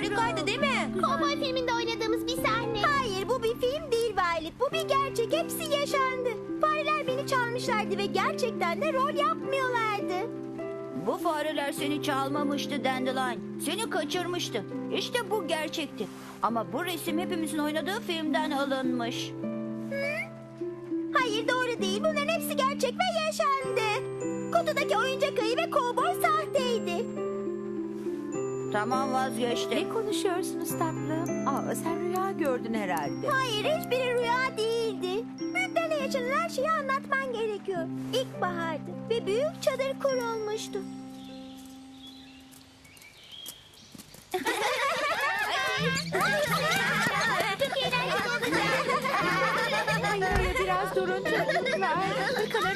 Harikaydı değil mi? Kovboy filminde oynadığımız bir sahne. Hayır bu bir film değil Violet. Bu bir gerçek. Hepsi yaşandı. Fareler beni çalmışlardı ve gerçekten de rol yapmıyorlardı. Bu fareler seni çalmamıştı Dandelion. Seni kaçırmıştı. İşte bu gerçekti. Ama bu resim hepimizin oynadığı filmden alınmış. Hayır doğru değil. Bunların hepsi gerçek ve yaşandı. Kutudaki oyuncak ayı ve kovboy sahteydi. Tamam vazgeçtim. Ne konuşuyorsunuz tatlım? Aa, sen rüya gördün herhalde. Hayır hiçbiri rüya değildi. Büyüklerle yaşanan her şeyi anlatman gerekiyor. İlkbahardı ve büyük çadır kurulmuştu. Hayır öyle biraz durun çocuklar. Ne kadar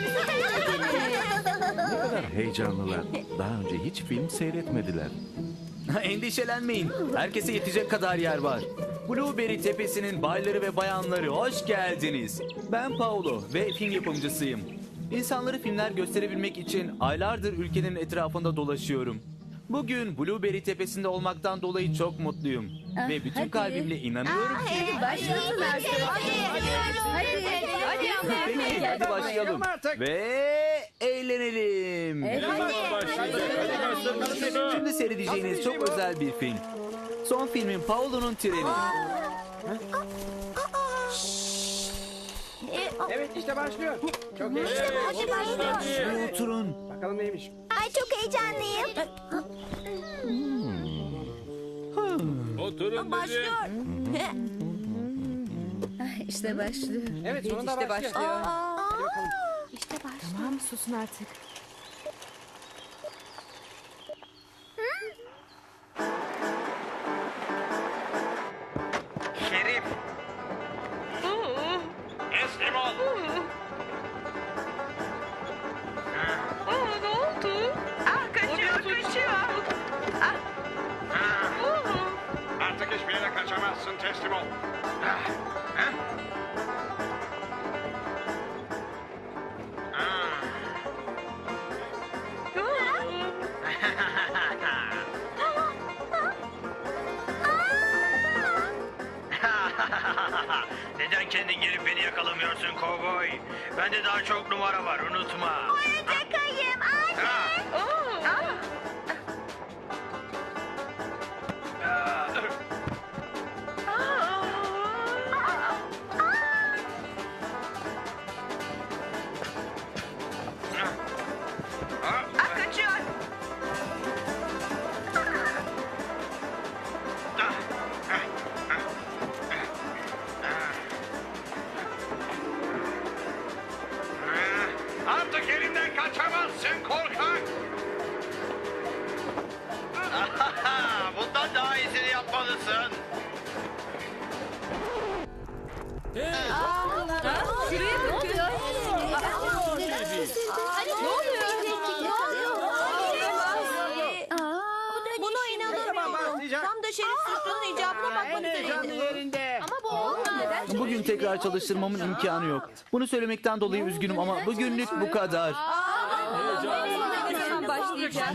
heyecanlılar. Daha önce hiç film seyretmediler. Endişelenmeyin. Herkese yetecek kadar yer var. Blueberry Tepesi'nin bayları ve bayanları hoş geldiniz. Ben Paulo ve film yapımcısıyım. İnsanları filmler gösterebilmek için aylardır ülkenin etrafında dolaşıyorum. Bugün Blueberry Tepesi'nde olmaktan dolayı çok mutluyum. ve bütün kalbimle inanıyorum ki... Başlasın artık. Hadi, hadi. Peki hadi başlayalım. Ve eğlenelim. Şimdi seyredeceğiniz çok özel bir film. Son filmin Paolo'nun treni. Evet işte başlıyor. Çok başlıyor. Şuraya oturun. Bakalım neymiş. Ay çok heyecanlıyım. Oturun Başlıyor. İşte başlıyor. Evet sonunda işte başlıyor. başlıyor. Hadi bakalım. Tamam susun artık. Şerif Suçlu'nun icabına bakmak üzereydi. Ama bu olmadı. Bugün tekrar çalıştırmamın imkanı yok. Bunu söylemekten dolayı üzgünüm ama bugünlük bu kadar. Ne zaman başlayacak?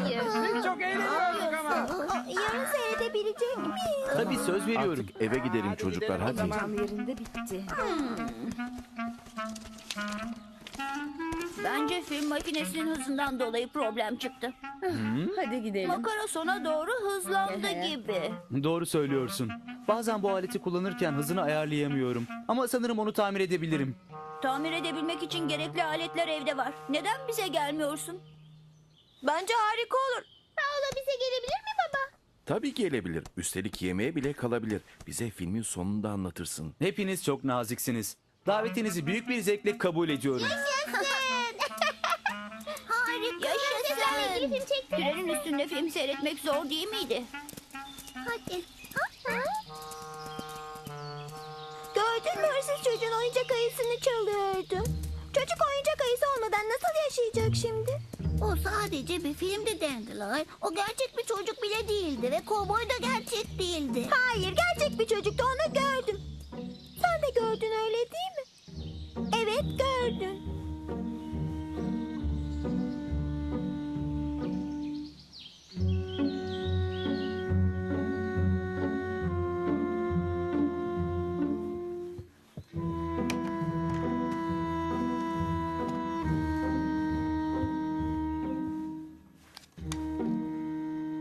Çok eğleniyorduk ama. Yarın seyredebilecek miyiz? Tabii söz veriyorum. Artık eve gidelim çocuklar hadi. Tam yerinde bitti. Bence film makinesinin hızından dolayı problem çıktı. Hadi gidelim. Makara sona doğru hızlandı gibi. Doğru söylüyorsun. Bazen bu aleti kullanırken hızını ayarlayamıyorum. Ama sanırım onu tamir edebilirim. Tamir edebilmek için gerekli aletler evde var. Neden bize gelmiyorsun? Bence harika olur. Paolo bize gelebilir mi baba? Tabii gelebilir. Üstelik yemeğe bile kalabilir. Bize filmin sonunda anlatırsın. Hepiniz çok naziksiniz. Davetinizi büyük bir zevkle kabul ediyorum. Harika. Yaşasın. ilgili film çekti. Trenin üstünde film seyretmek zor değil miydi? Hadi. Gördün mü hırsız çocuğun oyuncak ayısını çalıyordu. Çocuk oyuncak ayısı olmadan nasıl yaşayacak şimdi? O sadece bir filmdi Dandelion. O gerçek bir çocuk bile değildi ve kovboy da gerçek değildi. Hayır gerçek bir çocuktu onu gördüm de gördün öyle değil mi? Evet gördüm.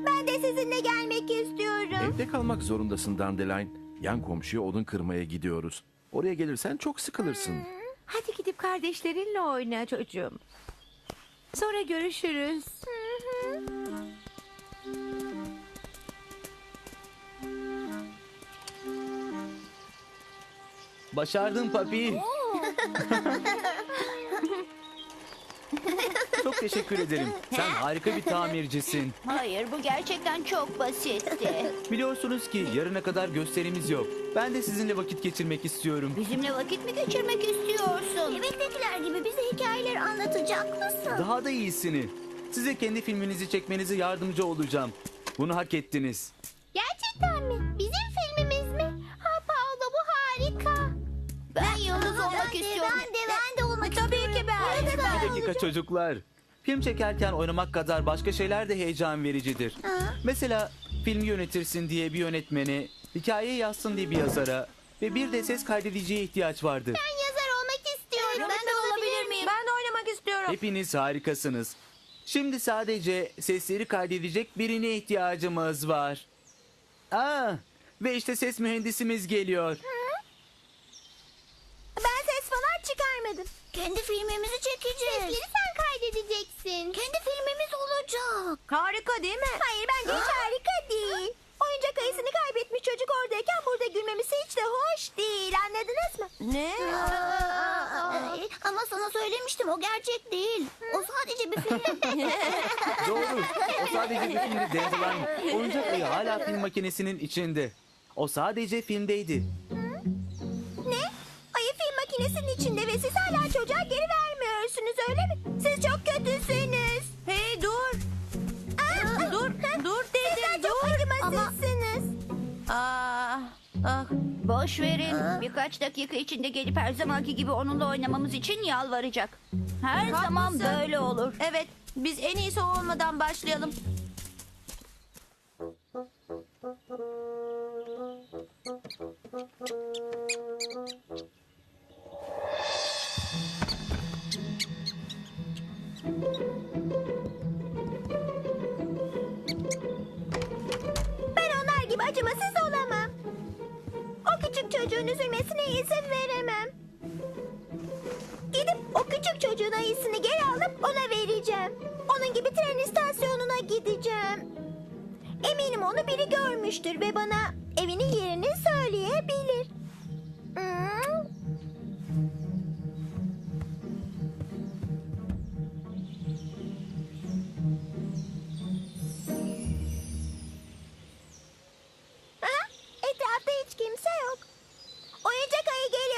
Ben de sizinle gelmek istiyorum. Evde kalmak zorundasın Dandelion. Yan komşuya odun kırmaya gidiyoruz. Oraya gelirsen çok sıkılırsın. Hadi gidip kardeşlerinle oyna çocuğum. Sonra görüşürüz. Başardın papi. Çok teşekkür ederim. Sen harika bir tamircisin. Hayır bu gerçekten çok basitti. Biliyorsunuz ki yarına kadar gösterimiz yok. Ben de sizinle vakit geçirmek istiyorum. Bizimle vakit mi geçirmek istiyorsun? Bebektekiler gibi bize hikayeler anlatacak mısın? Daha da iyisini. Size kendi filminizi çekmenize yardımcı olacağım. Bunu hak ettiniz. Gerçekten mi? Bizim filmimiz mi? Ha Paolo bu harika. Ben yıldız olmak ben de, istiyorum. Ben de ben de olmak Tabii istiyorum. ki ben. Evet, ben Bir dakika çocuklar. Film çekerken oynamak kadar başka şeyler de heyecan vericidir. Mesela filmi yönetirsin diye bir yönetmene, hikaye yazsın diye bir yazara ve bir de ses kaydediciye ihtiyaç vardır. Ben yazar olmak istiyorum. Ben de olabilir miyim? Ben de oynamak istiyorum. Hepiniz harikasınız. Şimdi sadece sesleri kaydedecek birine ihtiyacımız var. Aa, ve işte ses mühendisimiz geliyor. Ben ses falan çıkarmadım. Kendi filmimizi çekeceğiz. Sesleri sen kaydedeceksin. Kendi filmimiz olacak. Harika değil mi? Hayır bence hiç harika değil. Oyuncak ayısını kaybetmiş çocuk oradayken burada gülmemesi hiç de hoş değil. Anladınız mı? Ne? Ay, ama sana söylemiştim o gerçek değil. O sadece bir film. Doğru. O sadece bir filmdi Dandelion. Oyuncak ayı hala film makinesinin içinde. O sadece filmdeydi. Ne? Ayı film makinesinin içinde ve siz hala çocuğa geri vermiyorsunuz öyle mi? Siz çok kötüsünüz. Hey dur. Aa, Dur, dur dedim, Sizler çok dur. acımasızsınız. Aa, ah. Boş verin. Birkaç dakika içinde gelip her zamanki gibi onunla oynamamız için yalvaracak. Her zaman Haklısın. böyle olur. Evet, biz en iyisi o olmadan başlayalım. Küçük çocuğun üzülmesine izin veremem. Gidip o küçük çocuğun ayısını geri alıp ona vereceğim. Onun gibi tren istasyonuna gideceğim. Eminim onu biri görmüştür ve bana evinin yerini söyleyebilir. Hmm.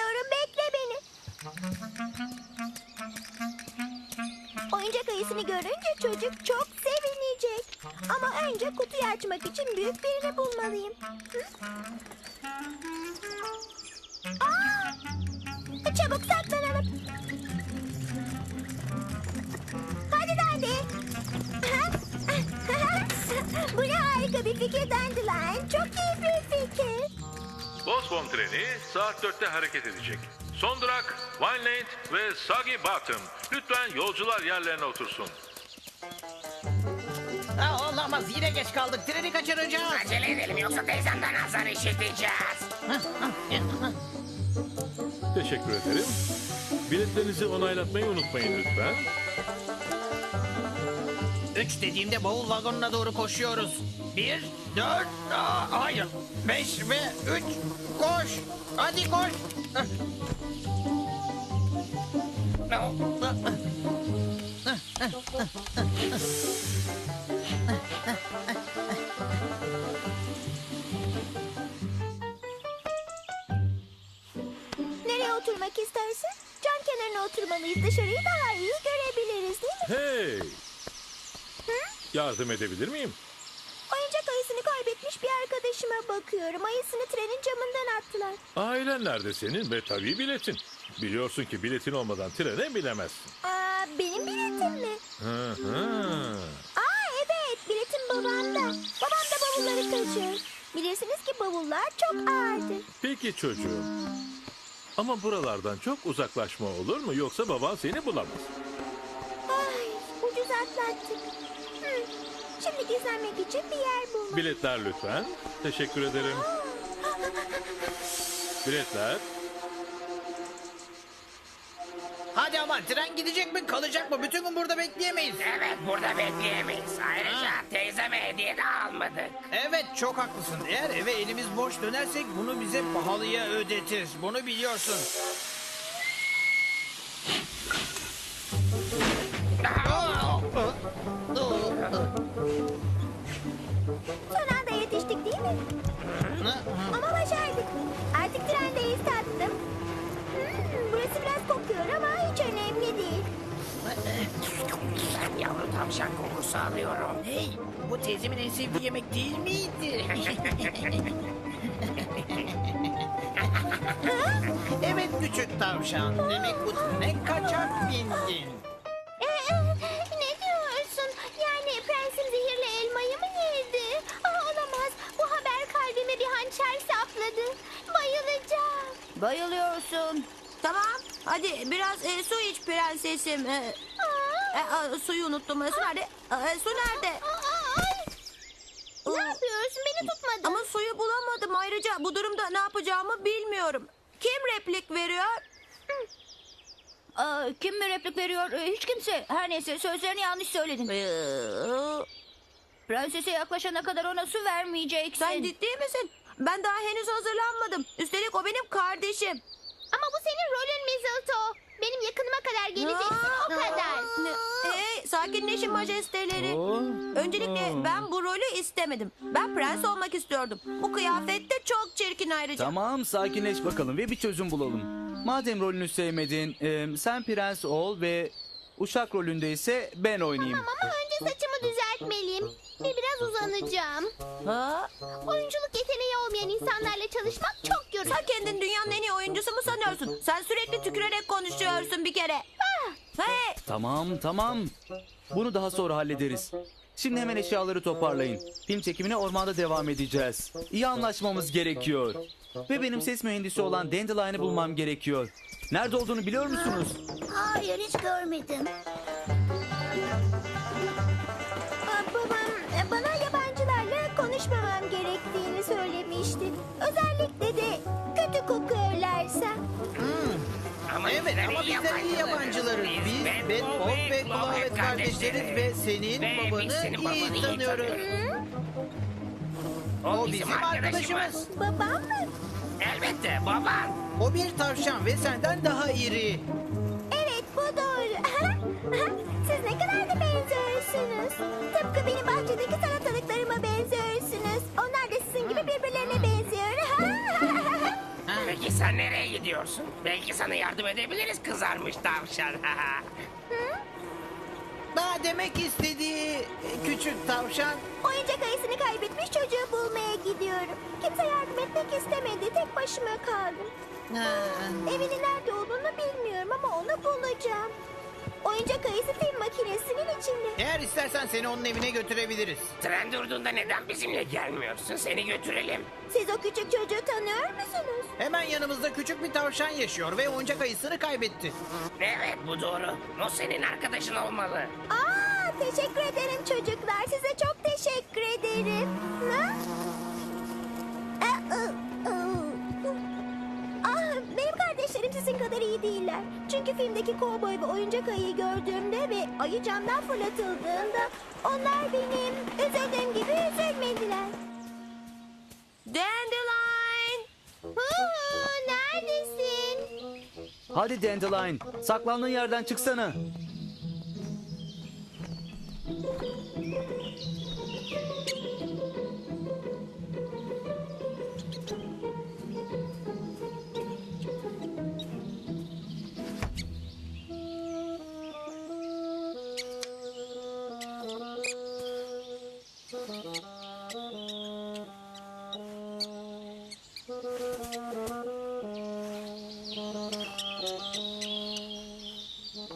Geliyorum bekle beni. Oyuncak ayısını görünce çocuk çok sevinecek. Ama önce kutuyu açmak için büyük birini bulmalıyım. Hı? Aa! Çabuk saklanalım. Hadi Dandi. Bu ne harika bir fikir Dandelion. Çok iyi bir fikir. Bosbom treni saat 4'te hareket edecek. Son durak Vineland ve Soggy Bottom. Lütfen yolcular yerlerine otursun. Aa, olamaz yine geç kaldık. Treni kaçıracağız. Acele edelim yoksa teyzemden azar işiteceğiz. Teşekkür ederim. Biletlerinizi onaylatmayı unutmayın lütfen. Üç dediğimde bavul vagonuna doğru koşuyoruz. Bir, dört, aa, hayır. Beş ve üç. Koş. Hadi koş. Nereye oturmak istersin? Cam kenarına oturmalıyız. Dışarıyı daha iyi görebiliriz değil mi? Hey! Yardım edebilir miyim? Bir arkadaşıma bakıyorum. Ayısını trenin camından attılar. Ailen nerede senin ve tabii biletin. Biliyorsun ki biletin olmadan trene bilemezsin. Aa, benim biletim mi? Hı hı. Aa evet biletim babamda. Babam da bavulları taşır. Bilirsiniz ki bavullar çok ağırdır. Peki çocuğum. Ama buralardan çok uzaklaşma olur mu yoksa baban seni bulamaz. Ay ucuz atlattık. Şimdi gizlenmek için bir yer bulmak. Biletler lütfen. Teşekkür ederim. Biletler. Hadi ama tren gidecek mi kalacak mı? Bütün gün burada bekleyemeyiz. Evet burada bekleyemeyiz. Ayrıca teyzeme hediye de almadık. Evet çok haklısın. Eğer eve elimiz boş dönersek bunu bize pahalıya ödetir. Bunu biliyorsun. Tavşan kokusu alıyorum. Hey, bu teyzemin en sevdiği yemek değil miydi? evet küçük tavşan. Demek bu trene kaçak bindin. Ee, ne diyorsun? Yani prensim zehirli elmayı mı yedi? Aa, olamaz. Bu haber kalbime bir hançer sapladı. Bayılacağım. Bayılıyorsun. Tamam. Hadi biraz e, su iç prensesim. E, E, a, suyu unuttum. E, Su nerede? E, su nerede? ay. Ne yapıyorsun? Beni tutmadın. Ama suyu bulamadım. Ayrıca bu durumda ne yapacağımı bilmiyorum. Kim replik veriyor? Aa, kim mi replik veriyor? Ee, Hiç kimse. Her neyse sözlerini yanlış söyledin. Ee, Prensese yaklaşana kadar ona su vermeyeceksin. Sen ciddi misin? Ben daha henüz hazırlanmadım. Üstelik o benim kardeşim. Ama bu senin rolün Mistletoe. Benim yakınıma kadar geleceksin o kadar. Hey, sakinleşin majesteleri. Oo. Öncelikle ben bu rolü istemedim. Ben prens olmak istiyordum. Bu kıyafet de çok çirkin ayrıca. Tamam sakinleş bakalım ve bir çözüm bulalım. Madem rolünü sevmedin e, sen prens ol ve uşak rolünde ise ben oynayayım. Ama önce saçımı düzeltmeliyim. Ve biraz uzanacağım. Ha? Oyunculuk yeteneği olmayan insanlarla çalışmak çok yorucu. Sen kendin dünyanın en iyi oyuncusu mu sanıyorsun? Sen sürekli tükürerek konuşuyorsun bir kere. Hey, Tamam tamam. Bunu daha sonra hallederiz. Şimdi hemen eşyaları toparlayın. Film çekimine ormanda devam edeceğiz. İyi anlaşmamız gerekiyor. Ve benim ses mühendisi olan Dandelion'ı bulmam gerekiyor. Nerede olduğunu biliyor musunuz? Hayır hiç görmedim. Gerektiğini söylemişti. Özellikle de kötü kokuyorlarsa. Ama Evet ama bizler iyi yabancılarız. Biz Ben Bob ve Clovet kardeşleriz ve senin Ve biz babanı senin babanı iyi iyi tanıyoruz. O bizim arkadaşımız. Babam mı? Elbette baban. O bir tavşan ve senden daha iri. Evet bu doğru. Siz ne kadar da benziyorsunuz. Tıpkı benim bahçedeki salatalıklarıma benziyorsunuz. Onlar Peki sen nereye gidiyorsun? Belki sana yardım edebiliriz kızarmış tavşan. Daha demek istediği e, küçük tavşan. Oyuncak ayısını kaybetmiş çocuğu bulmaya gidiyorum. Kimse yardım etmek istemedi. Tek başıma kaldım. Evinin nerede olduğunu bilmiyorum ama onu bulacağım. Oyuncak ayısı film makinesinin içinde. Eğer istersen seni onun evine götürebiliriz. Tren durduğunda neden bizimle gelmiyorsun? Seni götürelim. Siz o küçük çocuğu tanıyor musunuz? Hemen yanımızda küçük bir tavşan yaşıyor ve oyuncak ayısını kaybetti. Evet bu doğru. O senin arkadaşın olmalı. Aa, teşekkür ederim çocuklar. Size çok teşekkür ederim. Ha? Aa, ı. Sizin kadar iyi değiller. Çünkü filmdeki kovboy ve oyuncak ayıyı gördüğümde ve ayı camdan fırlatıldığında onlar benim üzüldüğüm gibi üzülmediler. Dandelion. Hu, neredesin? Hadi Dandelion, saklandığın yerden çıksana.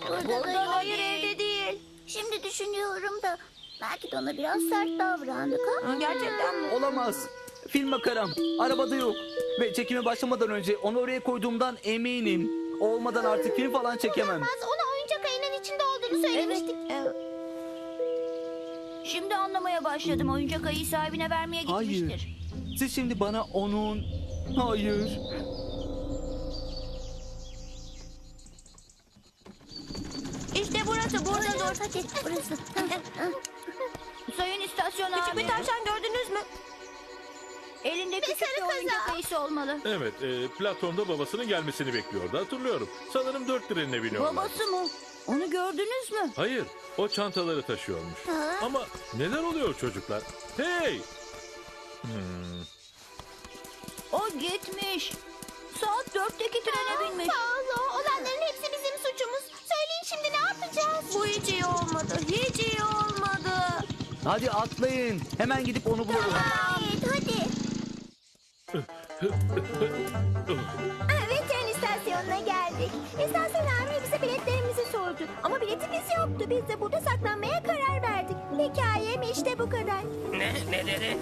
Burada Burada da hayır evde değil. Şimdi düşünüyorum da belki de ona biraz sert davrandık ha. Ha, Gerçekten mi? Olamaz. Film makaram. Arabada yok. Ve çekime başlamadan önce onu oraya koyduğumdan eminim. O Olmadan artık film falan çekemem. Az ona oyuncak ayının içinde olduğunu söylemiştik. Evet. Şimdi anlamaya başladım. Oyuncak ayı sahibine vermeye gitmiştir. Hayır. Siz şimdi bana onun... Hayır. Hadi burası. Sayın istasyon Küçük bir tavşan gördünüz mü? Elinde küçük sarı bir kız oyuncak daha. ayısı olmalı. Evet, e, Platon da babasının gelmesini bekliyordu hatırlıyorum. Sanırım dört trenine biniyorlar. Babası mı? Onu gördünüz mü? Hayır, o çantaları taşıyormuş. Ama neler oluyor çocuklar? Hey! O gitmiş. Saat dörtteki trene binmiş. Paolo, olanların şimdi ne yapacağız? Bu hiç iyi olmadı. Hiç iyi olmadı. Hadi atlayın. Hemen gidip onu bulalım. Evet, hadi. Ve tren istasyonuna geldik. İstasyon amiri bize biletlerimizi sordu. Ama biletimiz yoktu. Biz de burada saklanmaya karar verdik. Hikayem işte bu kadar. Ne? Ne dedi?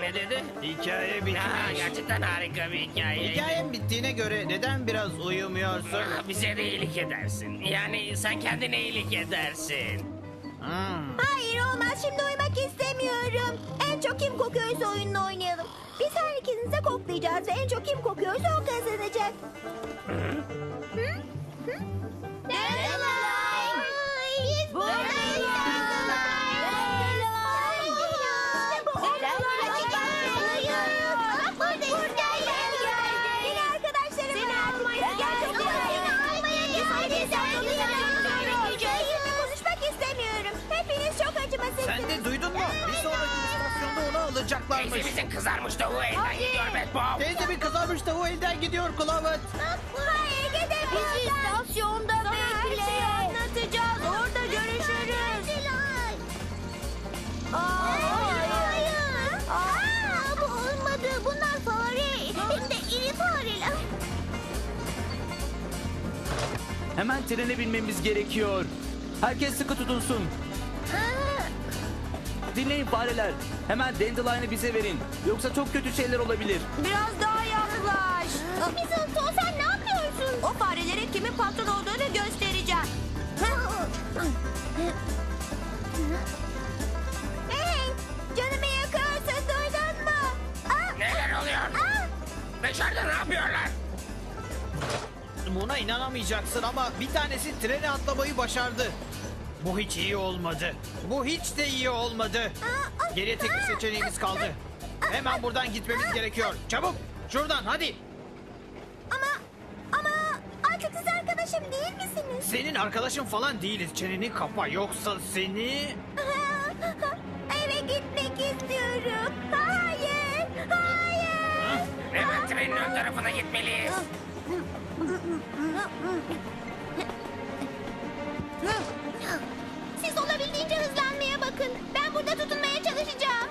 Ne dedi? Hikaye Aa, bitmiş. gerçekten harika bir hikaye. Hikayen bittiğine göre neden biraz uyumuyorsun? Aa, bize de iyilik edersin. Yani sen kendine iyilik edersin. Hmm. Hayır olmaz şimdi uyumak istemiyorum. En çok kim kokuyorsa oyununu oynayalım. Biz her ikiniz de koklayacağız ve en çok kim kokuyorsa o kazanacak. Hı? Hı? Dandelion! Alacaklarmış. Teyzemizin kızarmış tavuğu elden gidiyor Bad Bob. Teyze bir kızarmış tavuğu elden gidiyor Kılavuz. Hayır gidemiyorum. Bizi istasyonda Her bekle. şeyi anlatacağız. Orada görüşürüz. Aa, Hayır. Aa, bu olmadı. Bunlar fare. Hem de iri fareler. Hemen trene binmemiz gerekiyor. Herkes sıkı tutunsun. Dinleyin fareler. Hemen Dandelion'ı bize verin. Yoksa çok kötü şeyler olabilir. Biraz daha yaklaş. Mistletoe sen ne yapıyorsun? O farelere kimin patron olduğunu göstereceğim. Hey, canımı yakıyorsun duydun mu? Aa, Neler oluyor? aa. Dışarıda ne yapıyorlar? Buna inanamayacaksın ama bir tanesi trene atlamayı başardı. Bu hiç iyi olmadı. Bu hiç de iyi olmadı. Geriye tek bir seçeneğimiz kaldı. Hemen buradan gitmemiz gerekiyor. Çabuk şuradan hadi. Ama ama artık siz arkadaşım değil misiniz? Senin arkadaşın falan değiliz. Çeneni kapa yoksa seni... Eve gitmek istiyorum. Hayır, hayır. Hemen trenin ön tarafına gitmeliyiz. burada tutunmaya çalışacağım.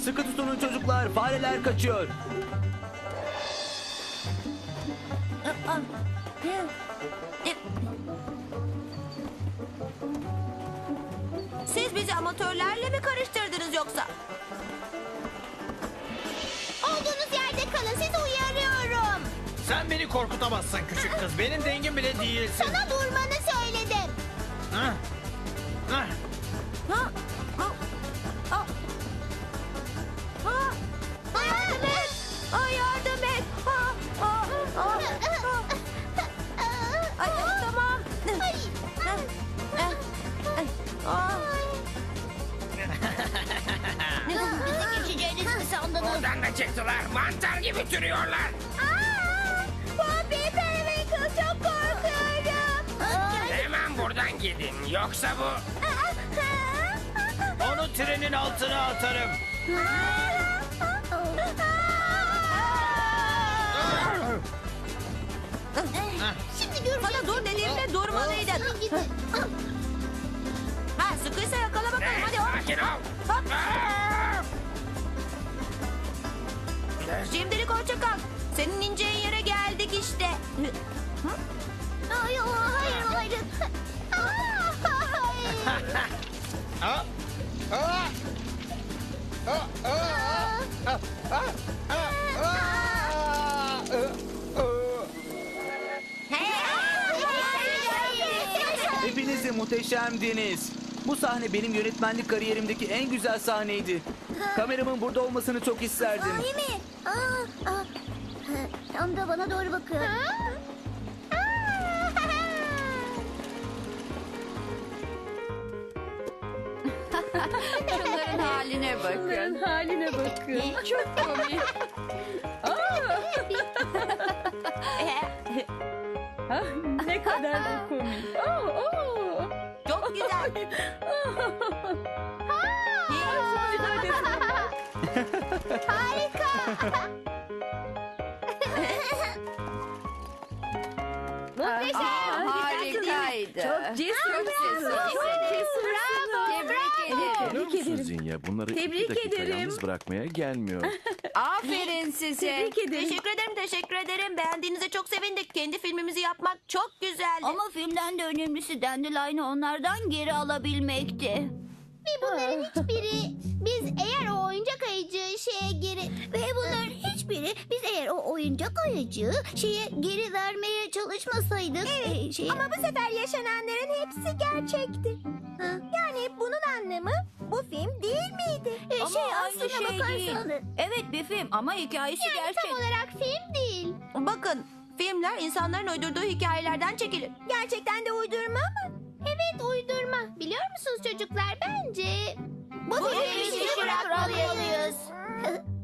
Sıkı tutunun çocuklar. Fareler kaçıyor. Siz bizi amatörlerle mi karıştırdınız yoksa? Olduğunuz yerde kalın. Sizi uyarıyorum. Sen beni korkutamazsın küçük kız. Benim dengim bile değilsin. Sana durmanı da çıktılar. Mantar gibi türüyorlar. Aa, Poppy Periwinkle çok korkuyorum. Hemen buradan gidin. Yoksa bu... Onu trenin altına atarım. Şimdi göreceğiz. Sana dur dediğimde durmalıydın. Ha, sıkıysa yakala bakalım hadi sakin ol. Hop. Şimdilik hoşça kal. Senin ineceğin yere geldik işte. Ay, hayır, hayır. Aa, hayır. Aa. Aa. Aa. Aa. Aa. Aa. Hepiniz de muhteşemdiniz. Bu sahne benim yönetmenlik kariyerimdeki en güzel sahneydi. Kameramın burada olmasını çok isterdim. Sahi mi? Aa, aa. Tam da bana doğru bakıyor. Şunların haline bakın. haline bakın. Çok komik. Ah, ne kadar da komik. Oh, oh. Çok güzel. Aa, harikaydı. Çok cesursunuz. Çok Tebrik ederim. Tebrik ederim. Zinya bunları Tebrik iki dakika ederim. yalnız bırakmaya gelmiyor. Aferin size. Tebrik ederim. Teşekkür ederim, teşekkür ederim. Beğendiğinize çok sevindik. Kendi filmimizi yapmak çok güzeldi. Ama filmden de önemlisi Dandelion'ı onlardan geri alabilmekti. Ve bunların hiçbiri hiçbiri biz eğer o oyuncak ayıcığı şeye geri vermeye çalışmasaydık. e, şey, Ama bu sefer yaşananların hepsi gerçekti. Yani bunun anlamı bu film değil miydi? e, Ama şey aynı aslına şey değil. bakarsan. Evet bir film ama hikayesi Yani gerçek. tam olarak film değil. Bakın, filmler insanların uydurduğu hikayelerden çekilir. Gerçekten de uydurma mı? Evet uydurma. Biliyor musunuz çocuklar bence... Bu filmi işi bırakmalıyız.